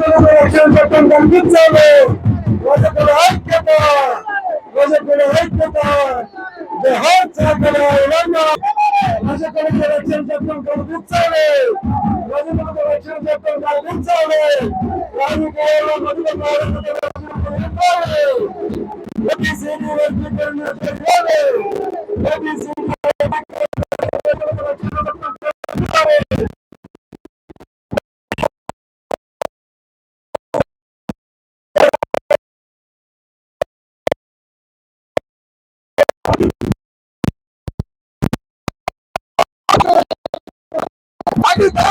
రక్షణ చట్టం కల్పించాలి రజకుల ఐక్యత రజకుల ఐక్యత జహార్ చాకల ఇవన్న రజకులకు రక్షణ చట్టం కల్పించాలి రజకులకు రక్షణ చట్టం కల్పించాలి రాజకీయాల్లో మధుర ఇవ్వాలి ఓబీసీని వర్గీకరణ చేయాలి ఓబీసీని రక్షణ చట్టం కల్పించాలి సాధిస్తాం మీ ఆశయాలు సాధిస్తాం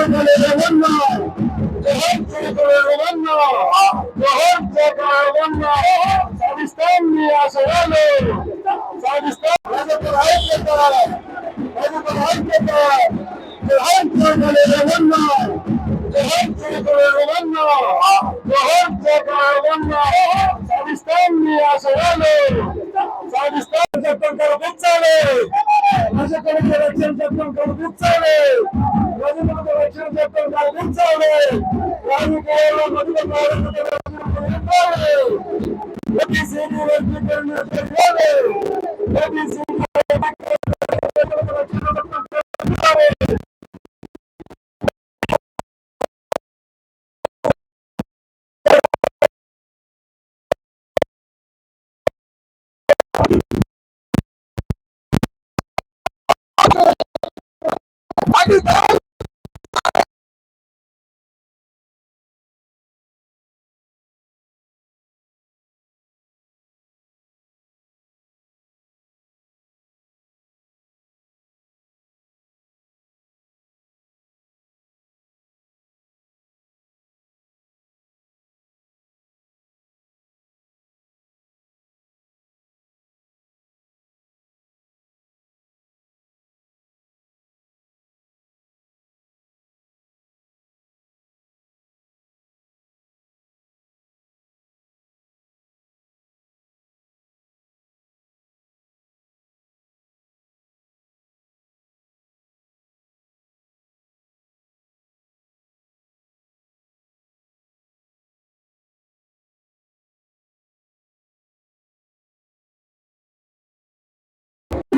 ప్రజల ఐక్యత ప్రజల ఐక్యత జహాన్ చేయగలిగిన జహాన్ చేయగలిగిన జహాన్ చేయగలిగిన సాధిస్తాం మీ ఆశయాలు సాధిస్తాం చట్టం కల్పించాలి ప్రజలకు రక్షణ చట్టం కల్పించాలి ప్రజలకు రక్షణ చట్టం కల్పించాలి రాజకీయాల్లో మధుర ఓబీసీని వర్గీకరణ చేయాలి ఓబీసీని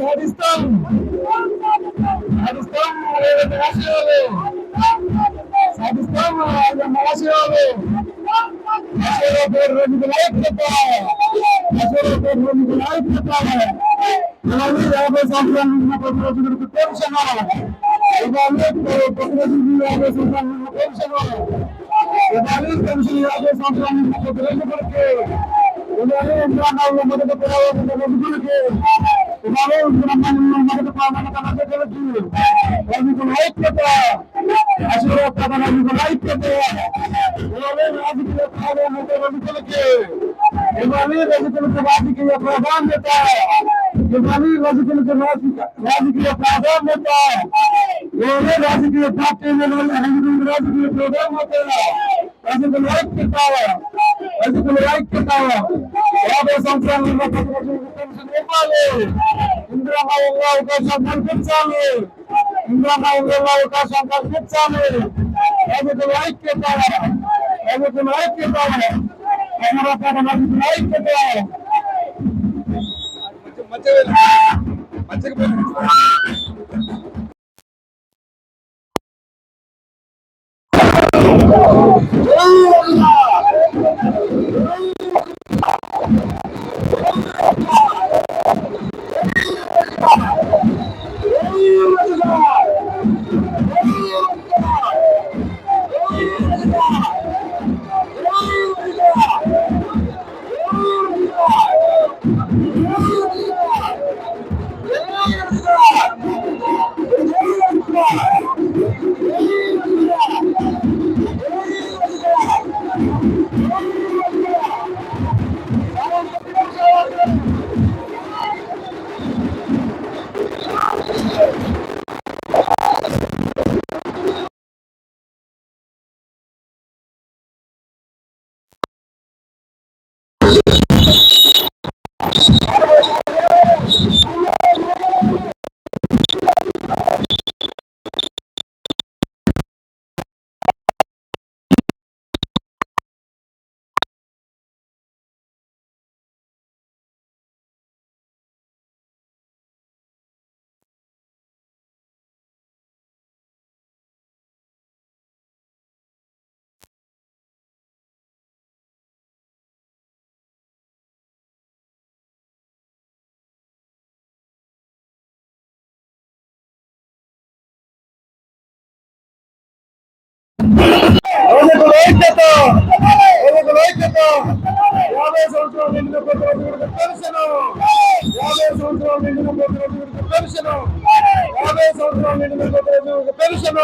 సాధిస్తాం సాధిస్తాం ఆశయాలు సాధిస్తాం ఆశయాలు ఆశయాల పేరు రెండు ఐక్యత ఆశయాల పేరు రెండు ఐక్యత అలాగే యాభై సంవత్సరాల నుంచి ప్రతి రోజులకు పెన్షన్ ఇవాళ ప్రతి రోజు యాభై సంవత్సరాల నుంచి పెన్షన్ ఇవాళ పెన్షన్ యాభై సంవత్సరాల నుంచి ప్రతి రోజులకి ఇవాళ ఇంద్రాణాల్లో మొదటి పిల్లలు రోజులకి ఇవాళ బ్రహ్మాండంలో మొదటి ప్రాధాన్యత రైతుల ఐక్యత అశోక రైతుల ఐక్యత ఇవాళ రాజకీయ ప్రాధాన్యత రైతులకి ఇవాళ రైతులకు రాజకీయ ప్రాధాన్యత ఇవాళ రైతులకు రాజకీయ ప్రాధాన్యత ఇవాళ రాజకీయ పార్టీల వల్ల రాజకీయ ప్రాధాన్యత రైతుల ఐక్యత రైతుల ఐక్యత యాభై సంవత్సరాల పెన్షన్ ఇవ్వాలి ఇందిరాబాబు అవకాశం కల్పించాలి ఇంద్రమ్మ ఇంద్రమ్మ అవకాశం కల్పించాలి ప్రభుత్వం ఐక్యత ప్రభుత్వం ఐక్యత అమరాపాట ప్రభుత్వం ఐక్యత రోజుకు Thank you. ఐక్యత రోజుకు ఐక్యత యాభై సంవత్సరాలు నిండిన ప్రతి రోజులకు పెన్షన్. యాభై సంవత్సరాలు నిండిన ప్రతి రోజులకు పెన్షన్. యాభై సంవత్సరాలు నిండిన ప్రతి రోజులకు పెన్షన్.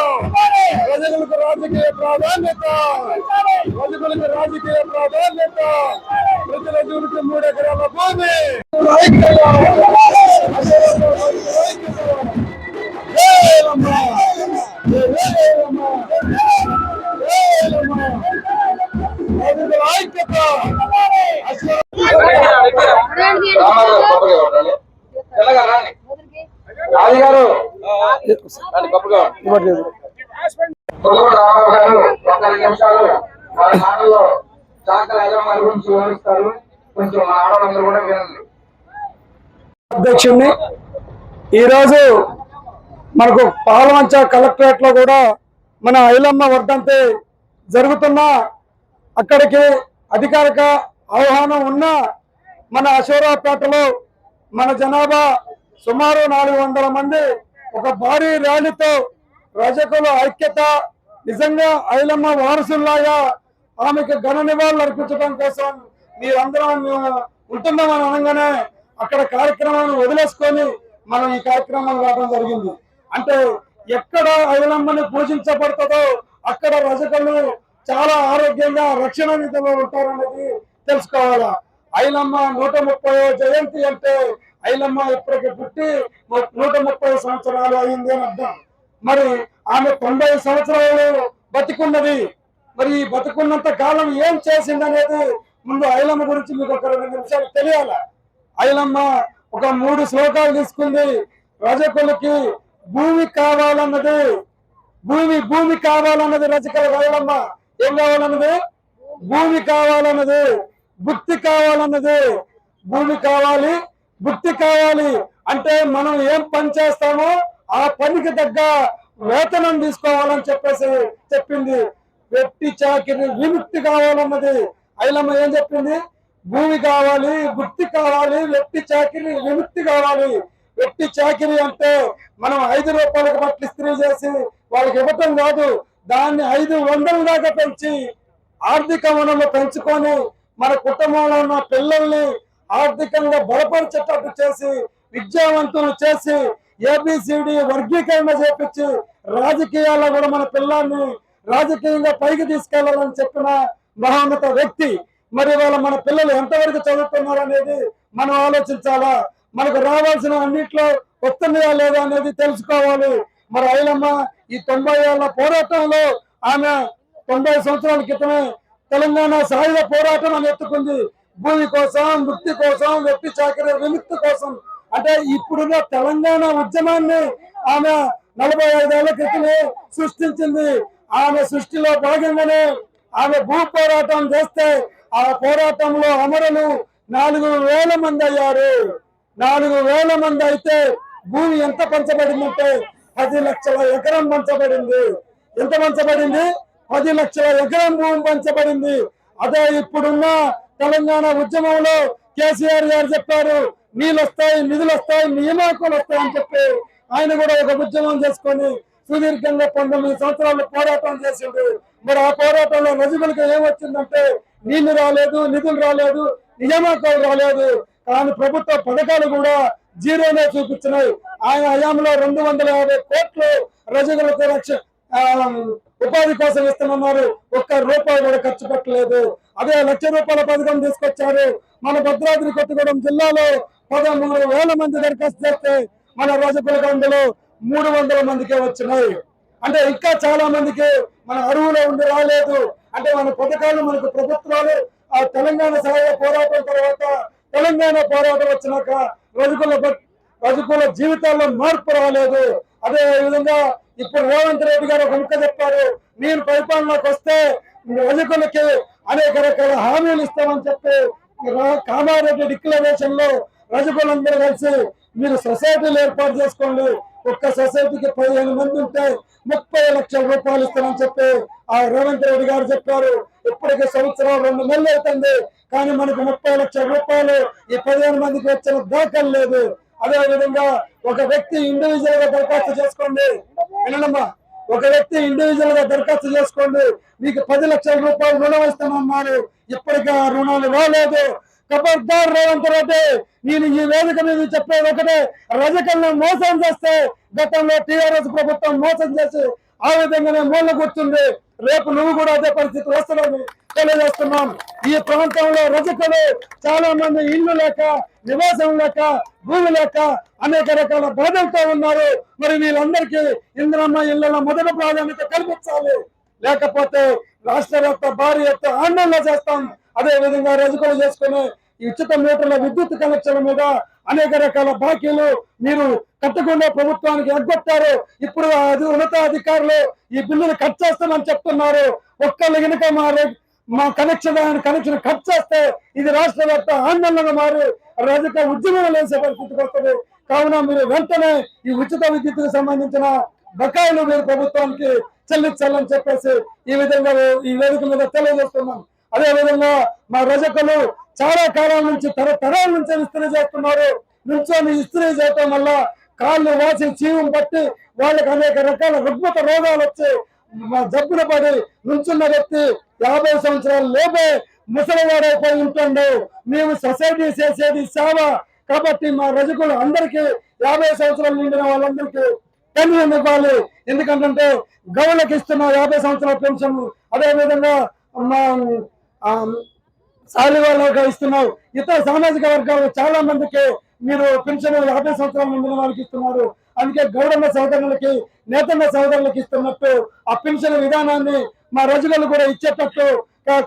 ప్రజలకు రాజకీయ ప్రాధాన్యత. ప్రజలకు రాజకీయ ప్రాధాన్యత. ప్రజల జీవితం మూడు ఎకరాల భూమి. ఐక్యత రాజు గారు రామారావు గారు ఒక రెండు నిమిషాలు వాళ్ళ మాటల్లో చాకల యజమాని గురించి వివరిస్తారు కొంచెం ఆడవాళ్ళందరూ కూడా వినండి అధ్యక్షుడిని ఈరోజు మనకు పాలవంచ కలెక్టరేట్లో కూడా మన ఐలమ్మ వర్ధంతి జరుగుతున్న అక్కడికి అధికారిక ఆహ్వానం ఉన్న మన అశోరాపేటలో మన జనాభా సుమారు నాలుగు వందల మంది ఒక భారీ ర్యాలీతో రజకుల ఐక్యత నిజంగా ఐలమ్మ వారసుల్లాగా ఆమెకు ఘన నివాళులు అర్పించడం కోసం మీరందరం మేము ఉంటున్నామని అనగానే అక్కడ కార్యక్రమాన్ని వదిలేసుకొని మనం ఈ కార్యక్రమాలు రావడం జరిగింది. అంటే ఎక్కడ ఐలమ్మని పూజించబడుతుందో అక్కడ రజకులు చాలా ఆరోగ్యంగా రక్షణ నిధిలో ఉంటారనేది తెలుసుకోవాలా? ఐలమ్మ నూట ముప్పై జయంతి అంటే ఐలమ్మ ఇప్పటికి పుట్టి నూట ముప్పై సంవత్సరాలు అయింది అని అర్థం. మరి ఆమె తొంభై సంవత్సరాలు బతికున్నది. మరి ఈ బతుకున్నంత కాలం ఏం చేసింది అనేది ముందు ఐలమ్మ గురించి మీకు ఒక రెండు నిమిషాలు తెలియాల? ఐలమ్మ ఒక మూడు శ్లోకాలు తీసుకుంది. రజకులకి భూమి కావాలన్నది. భూమి భూమి కావాలన్నది రజకుల ఐలమ్మ ఏం కావాలన్నది? భూమి కావాలన్నది. బుద్ధి కావాలన్నది. భూమి కావాలి బుద్ధి కావాలి. అంటే మనం ఏం పని చేస్తామో ఆ పనికి తగ్గ వేతనం తీసుకోవాలని చెప్పేసి చెప్పింది. వ్యక్తి చాకిరి విముక్తి కావాలన్నది. ఐలమ్మ ఏం చెప్పింది? భూమి కావాలి బుద్ధి కావాలి వ్యక్తి చాకిరి విముక్తి కావాలి. వ్యక్తి చాకిరి అంటే మనం ఐదు రూపాయలకు బట్టలు ఇస్త్రీ చేసి వాళ్ళకి ఇవ్వటం కాదు. దాన్ని ఐదు వందల దాకా పెంచి ఆర్థిక వనరులు పెంచుకొని మన కుటుంబంలో ఉన్న పిల్లల్ని ఆర్థికంగా బలపరిచేటట్టు చేసి విద్యావంతులు చేసి ఏబిసిడి వర్గీకరణ చేపించి రాజకీయాల్లో కూడా మన పిల్లల్ని రాజకీయంగా పైకి తీసుకెళ్ళాలని చెప్పిన మహోన్నత వ్యక్తి. మరి వాళ్ళ మన పిల్లలు ఎంతవరకు చదువుతున్నారు అనేది మనం ఆలోచించాలా? మనకు రావాల్సిన అన్నిట్లో వస్తున్నాయా లేదా అనేది తెలుసుకోవాలి. మరి ఐలమ్మ ఈ తొంభై ఏళ్ళ పోరాటంలో ఆమె తొంభై సంవత్సరాల క్రితమే తెలంగాణ సాయుధ పోరాటం అని ఎత్తుకుంది. భూమి కోసం వృత్తి కోసం వ్యక్తి చాకరీ విముక్తి కోసం. అంటే ఇప్పుడున్న తెలంగాణ ఉద్యమాన్ని ఆమె నలభై ఐదేళ్ళ క్రితమే సృష్టించింది. ఆమె సృష్టిలో భాగంగానే ఆమె భూ పోరాటం చేస్తే ఆ పోరాటంలో అమరులు నాలుగు వేల మంది అయ్యారు. నాలుగు వేల మంది అయితే భూమి ఎంత పంచబడిందంటే పది లక్షల ఎకరం పంచబడింది. ఎంత పంచబడింది? పది లక్షల ఎకరం భూమి పంచబడింది. అదే ఇప్పుడున్న తెలంగాణ ఉద్యమంలో కేసీఆర్ గారు చెప్పారు నీళ్ళు వస్తాయి నిధులు వస్తాయి నియామకాలు వస్తాయి అని చెప్పి ఆయన కూడా ఒక ఉద్యమం చేసుకొని సుదీర్ఘంగా పంతొమ్మిది సంవత్సరాలు పోరాటం చేసిండు. మరి ఆ పోరాటంలో రజకులకు ఏమొచ్చిందంటే నీళ్ళు రాలేదు నిధులు రాలేదు నియామకాలు రాలేదు. కానీ ప్రభుత్వ పథకాలు కూడా జీరోనే చూపించినాయి. ఆయన హయాంలో రెండు వందల యాభై కోట్లు రజకులకు రక్ష ఆ, ఉపాధి కోసం ఇస్తున్నారు ఒక్క రూపాయి కూడా ఖర్చు పెట్టలేదు. అదే లక్ష రూపాయల పథకం తీసుకొచ్చారు. మన భద్రాద్రి కొత్తగూడెం జిల్లాలో పదమూడు వేల మంది దరఖాస్తు చేస్తే మన రజకుల అందులో మూడు వందల మందికే వచ్చినాయి. అంటే ఇంకా చాలా మందికి మన అరువులో ఉండి రాలేదు. అంటే మన పథకాలు మనకు ప్రభుత్వాలు ఆ తెలంగాణ సహాయ పోరాటం తర్వాత తెలంగాణ పోరాటం వచ్చినాక రజకుల రజకుల జీవితాల్లో మార్పు రాలేదు. అదే విధంగా ఇప్పుడు రేవంత్ రెడ్డి గారు ఒక ముక్క చెప్పారు. నేను పరిపాలనకు వస్తే రజకులకి అనేక రకాల హామీలు ఇస్తామని చెప్పి కామారెడ్డి డిక్లరేషన్లో రజకులందరూ కలిసి మీరు సొసైటీలు ఏర్పాటు చేసుకోండి. ఒక్క సొసైటీకి పదిహేను మంది ఉంటే ముప్పై లక్షల రూపాయలు ఇస్తామని చెప్పి ఆ రేవంత్ రెడ్డి గారు చెప్పారు. ఇప్పటికే సంవత్సరం రెండు నెలలు అవుతుంది. కానీ మనకు ముప్పై లక్షల రూపాయలు ఈ పదిహేను మందికి వచ్చిన దాఖలు లేదు. అదే విధంగా ఒక వ్యక్తి ఇండివిజువల్గా దరఖాస్తు చేసుకోండి. వినమ్మా ఒక వ్యక్తి ఇండివిజువల్గా దరఖాస్తు చేసుకోండి. మీకు పది లక్షల రూపాయలు రుణం ఇస్తామన్నారు ఇప్పటికే ఆ రుణాలు రాలేదు. ఖబర్దార్ రేవంత్ రెడ్డి. నేను ఈ వేదిక మీద చెప్పేది ఒకటే రజకల్ని మోసం చేస్తే గతంలో టీఆర్ఎస్ ప్రభుత్వం మోసం చేసి ఆ విధంగానే మూల కూర్చుంది. రేపు నువ్వు కూడా అదే పరిస్థితి వస్తుందని తెలియజేస్తున్నాం. ఈ ప్రాంతంలో రజకులు చాలా మంది ఇల్లు లేక నివాసం లేక భూమి లేక అనేక రకాల బాధలతో ఉన్నారు. మరి వీళ్ళందరికీ ఇంద్రమ్మ ఇళ్ళలో మొదటి ప్రాధాన్యత కల్పించాలి. లేకపోతే రాష్ట్ర వ్యాప్త భారీ ఎత్తు ఆందోళన చేస్తాం. అదే విధంగా రజకులు చేసుకుని ఈ ఉచిత మీటర్ల విద్యుత్ కనెక్షన్ల మీద అనేక రకాల బాకీలు మీరు కట్టకుండా ప్రభుత్వానికి ఎగ్గొట్టారు. ఇప్పుడు అది ఉన్నతాధికారులు ఈ బిల్లులు కట్ చేస్తామని చెప్తున్నారు. ఒక్కళ్ళు గనుక మా మా కనెక్షన్ కనెక్షన్ కట్ చేస్తే ఇది రాష్ట్ర వ్యాప్త ఆందోళనగా మారి రజక ఉద్యమం లేసే పరిస్థితికి వస్తుంది. కావున మీరు వెంటనే ఈ ఉచిత విద్యుత్కు సంబంధించిన బకాయిలు మీరు ప్రభుత్వానికి చెల్లించాలని చెప్పేసి ఈ విధంగా ఈ వేదిక మీద తెలియజేస్తున్నాం. అదే విధంగా మా రజకులు చాలా కాలం నుంచి తరతరాల నుంచి ఇస్త్రీ చేస్తున్నారు. నుంచొని ఇస్త్రీ చేయటం వల్ల కాళ్ళు వాసి జీవం పట్టి వాళ్ళకి అనేక రకాల రుగ్మత రోగాలు వచ్చి జబ్బున పడి నుంచున్న వ్యక్తి యాభై సంవత్సరాల లోపే ముసలివాడైపోయి ఉంటుండు. మేము సొసైటీ చేసేది సేవ కాబట్టి మా రజకులు అందరికీ యాభై సంవత్సరాలు నిండిన వాళ్ళందరికీ పెన్షన్ ఇవ్వాలి? ఎందుకంటే గౌళ్ళకి ఇస్తున్న యాభై సంవత్సరాల పెన్షన్ అదే విధంగా మా సాలి వాళ్ళకి ఇస్తున్నావు. ఇతర సామాజిక వర్గాలు చాలా మందికి మీరు పెన్షన్ యాభై సంవత్సరాల నిండిన వాళ్ళకి ఇస్తున్నారు. అందుకే గౌడన్న సోదరులకి నేతన్న సోదరులకి ఇస్తున్నట్టు ఆ పెన్షన్ విధానాన్ని మా రజులు కూడా ఇచ్చేటట్టు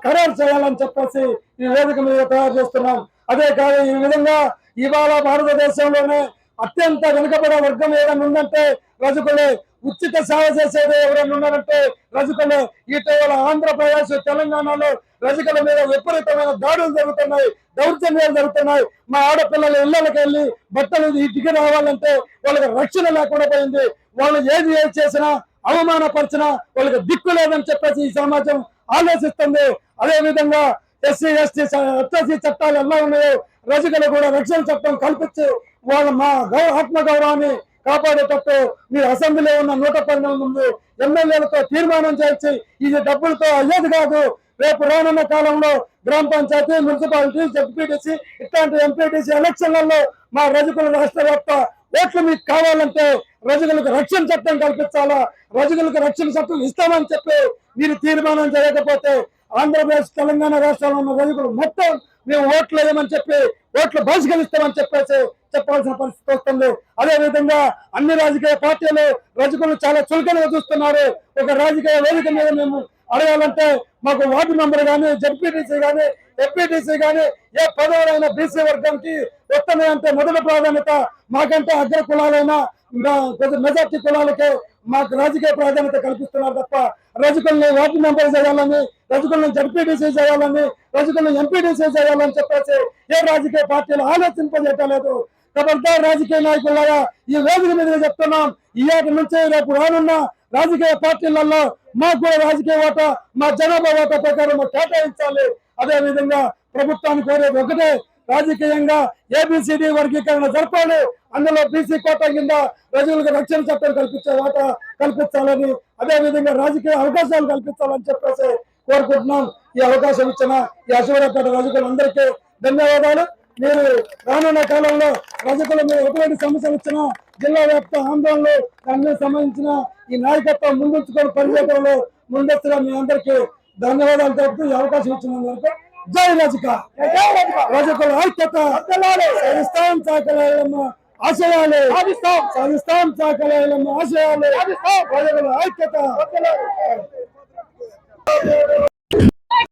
ఖరారు చేయాలని చెప్పేసి ఈ వేదిక మీద తయారు చేస్తున్నాం. అదే కాదు ఈ విధంగా ఇవాళ భారతదేశంలోనే అత్యంత వెనుకబడే వర్గం ఏదైనా ఉందంటే రజకులే ఉచిత సేవ చేసేది ఎవరైనా ఉన్నారంటే రజకులే. ఇటీవల ఆంధ్రప్రదేశ్ తెలంగాణలో రజకుల మీద విపరీతమైన దాడులు జరుగుతున్నాయి దౌర్జన్యాలు జరుగుతున్నాయి. మా ఆడపిల్లలు ఇళ్ళకి వెళ్ళి బట్టలు ఇంటికి రావాలంటే వాళ్ళకి రక్షణ లేకుండా పోయింది. వాళ్ళు ఏది ఏది చేసినా అవమానపరిచినా వాళ్ళకి దిక్కు లేదని చెప్పేసి ఈ సమాజం ఆలోచిస్తుంది. అదే విధంగా ఎస్సీ ఎస్టీ ఎస్ఎస్సీ చట్టాలు ఎలా ఉన్నాయో రజకులు కూడా రక్షణ చట్టం కల్పించి వాళ్ళ మా గౌ గౌరవాన్ని కాపాడేటట్టు మీరు అసెంబ్లీలో ఉన్న నూట పన్నెండు ముందు ఎమ్మెల్యేలతో తీర్మానం చేసి ఇది డబ్బులతో అయ్యేది కాదు. రేపు రానున్న కాలంలో గ్రామ పంచాయతీ మున్సిపాలిటీ జడ్పీటీసీ ఇట్లాంటి ఎంపీటీసీ ఎలక్షన్లలో మా రజకుల రాష్ట్ర వ్యాప్త ఓట్లు మీకు కావాలంటే రజకులకు రక్షణ చట్టం కల్పించాలా? రజకులకు రక్షణ చట్టం ఇస్తామని చెప్పి మీరు తీర్మానం చేయకపోతే ఆంధ్రప్రదేశ్ తెలంగాణ రాష్ట్రాల్లో ఉన్న రజకులు మొత్తం మేము ఓట్లు వేయమని చెప్పి ఓట్లు బహిష్కరిస్తామని చెప్పేసి చెప్పాల్సిన పరిస్థితి వస్తుంది. అదే విధంగా అన్ని రాజకీయ పార్టీలు రజకులు చాలా చులకనగా చూస్తున్నారు. ఒక రాజకీయ వేదిక మీద మేము అడగాలంటే మాకు వార్డు మెంబర్ కానీ జడ్పీటీసీ గానీ ఎంపీటీసీ కానీ ఏ పదవులైనా బీసీ వర్గంకి వస్తున్నాయంటే మొదటి ప్రాధాన్యత మాకంటే అగ్ర కులాలైనా మెజార్టీ కులాలకే మాకు రాజకీయ ప్రాధాన్యత కల్పిస్తున్నారు తప్ప రజకుల్ని వార్డు మెంబర్ చేయాలని రజకుల్ని జడ్పీటీసీ చేయాలని రజకుల్ని ఎంపీటీసీ చేయాలని చెప్పేసి ఏ రాజకీయ పార్టీలు ఆలోచింపజేయలేదు కబర్దార్ రాజకీయ నాయకులాగా ఈ వేదిక మీద చెప్తున్నాం. ఈ ఏటి నుంచి రేపు రానున్న రాజకీయ పార్టీలలో మాకు కూడా రాజకీయ ఓటా మా జనాభా ఓటా ప్రకారం కేటాయించాలి. అదే విధంగా ప్రభుత్వాన్ని కోరేది ఒకటే రాజకీయంగా ఏబిసిడి వర్గీకరణ జరపాలి. అందులో బీసీ కోట కింద ప్రజలకు రక్షణ చట్టం కల్పించే వాటా కల్పించాలని అదే విధంగా రాజకీయ అవకాశాలు కల్పించాలని చెప్పేసి కోరుకుంటున్నాం. ఈ అవకాశం ఇచ్చిన ఈ అశోకపేట రజకులందరికీ ధన్యవాదాలు. మీరు రానున్న కాలంలో రజకులు మీరు ఎటువంటి సమస్యలు ఇచ్చినా జిల్లా వ్యాప్త ఆందోళనలు దానికి సంబంధించిన ఈ నాయకత్వం ముందుంచుకొని పనిచేయడంలో ముందస్తుగా మీ అందరికీ ధన్యవాదాలు తెలుపుతూ ఈ అవకాశం ఇచ్చినందుకు జై రజక. రజకుల ఐక్యత. సాధిస్తాం చాకలేయమ్మ ఆశయాలు. సాధిస్తాం. చాకలేయమ్మ ఆశయాలు. రజకుల ఐక్యత.